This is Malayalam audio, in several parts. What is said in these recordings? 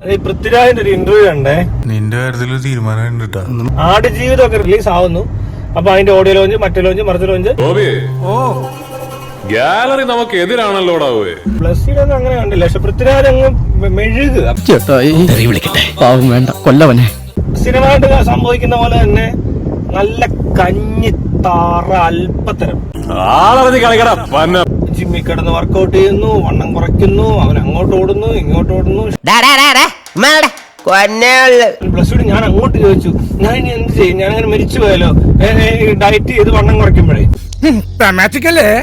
പൃഥ്വിരാജിന്റെ ഒരു ഇന്റർവ്യൂ ഉണ്ടേ നിന്റെ കാര്യത്തിൽ തീരുമാനം ആടുജീവിതം ഒക്കെ റിലീസ് ആവുന്നു. അപ്പൊ അതിന്റെ ഓഡിയോ ലോഞ്ച് മറ്റേ ലോഞ്ച് മറിച്ച ലോഞ്ച് ഓ. ഗാലറി നമുക്ക് എതിരാണല്ലോടാവേ പ്ലസ് അങ്ങനെ കണ്ടില്ല. പക്ഷെ പൃഥ്വിരാജ് അങ്ങ് മെഴുകുക കൊല്ലവനെ. സ്ഥിരമായിട്ട് സംഭവിക്കുന്ന പോലെ തന്നെ നല്ല കഞ്ഞി താറ അല്പത്തരം. ജിമ്മിൽ കിടന്ന് വർക്കൗട്ട് ചെയ്യുന്നു വണ്ണം കുറയ്ക്കുന്നു അവൻ അങ്ങോട്ട് ഓടുന്നു ഇങ്ങോട്ട് ഓടുന്നു. പ്ലസ് ടു ഞാൻ അങ്ങോട്ട് ചോദിച്ചു ഞാൻ ഇനി എന്ത് ചെയ്യും? ഞാൻ അങ്ങനെ മരിച്ചു പോയാലോ? ഡയറ്റ് ചെയ്ത് വണ്ണം കുറയ്ക്കുമ്പോഴേ.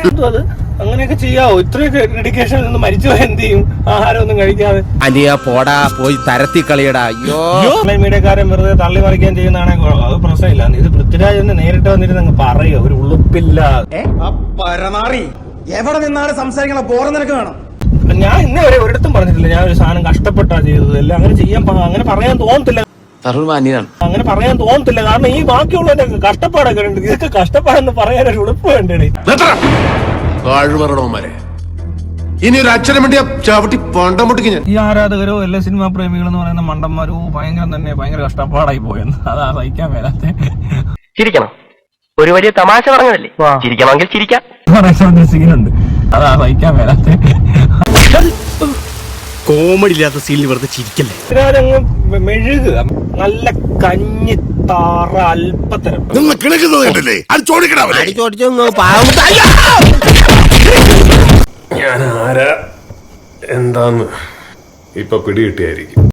എന്തോ അത്? അങ്ങനെയൊക്കെ ചെയ്യാവോ? ഇത്രയൊക്കെ ഡെഡിക്കേഷൻ നിന്ന് മരിച്ചു പോയാൽ എന്ത് ചെയ്യും? ആഹാരം ഒന്നും കഴിക്കാതെ പോടാ പോയി തരത്തി കളിയടാ. അയ്യോ. ഓൺലൈൻ മീഡിയക്കാരൻ വെറുതെ തള്ളി മറിക്കാൻ ചെയ്യുന്നതാണെങ്കിൽ കൊള്ളാം. അത് പ്രശ്നമില്ല. ഇത് പൃഥ്വിരാജ് എന്ന് നേരിട്ട് വന്നിരുന്ന് അങ്ങ് പറയുക. ഒരു ഉളുപ്പില്ല പരമാറി. എവിടെ നിന്നാണ് സംസാരിക്കണ ബോറ നിനക്ക് വേണം. ഞാൻ ഇന്നേ വരെ ഒരിടത്തും പറഞ്ഞിട്ടില്ല. ഞാൻ ഒരു സാധനം കഷ്ടപ്പെട്ടാ ചെയ്തത്. അല്ല അങ്ങനെ ചെയ്യാൻ അങ്ങനെ പറയാൻ തോന്നത്തില്ല. അങ്ങനെ പറയാൻ തോന്നത്തില്ല. കാരണം ഈ ബാക്കിയുള്ളവരൊക്കെ കഷ്ടപ്പാടൊക്കെ ഉണ്ട്. ഇതൊക്കെ കഷ്ടപ്പാടെന്ന് പറയാൻ ഒരു ഉളുപ്പ് വേണ്ടേ ഇനി ഒരു വേണ്ടി ചവിട്ടി ഞാൻ. ഈ ആരാധകരോ എല്ലാ സിനിമാ പ്രേമികളും എന്ന് പറയുന്ന മണ്ടന്മാരോ ഭയങ്കര തന്നെ ഭയങ്കര കഷ്ടപ്പാടായി പോയെന്ന്. അതാ സഹിക്കാൻ മേലാത്തെ. ചിരിക്കണം. ഒരു വലിയ തമാശ പറഞ്ഞതല്ലേ? ചിരിക്കണമെങ്കിൽ ചിരിക്കാം. സീനുണ്ട് അതാ സഹിക്കാൻ മേലാത്തെ. കോമഡി ഇല്ലാത്ത സീനിൽ വെറുതെ ചിരിക്കല്ലേ? നല്ല കഞ്ഞി മെഴുകുക നല്ല കഞ്ഞിത്താറ അല്പത്തരം ചോദിച്ചു പാവം. ഞാൻ ആരാ എന്താന്ന്? ഇപ്പൊ പിടികിട്ടിയായിരിക്കും.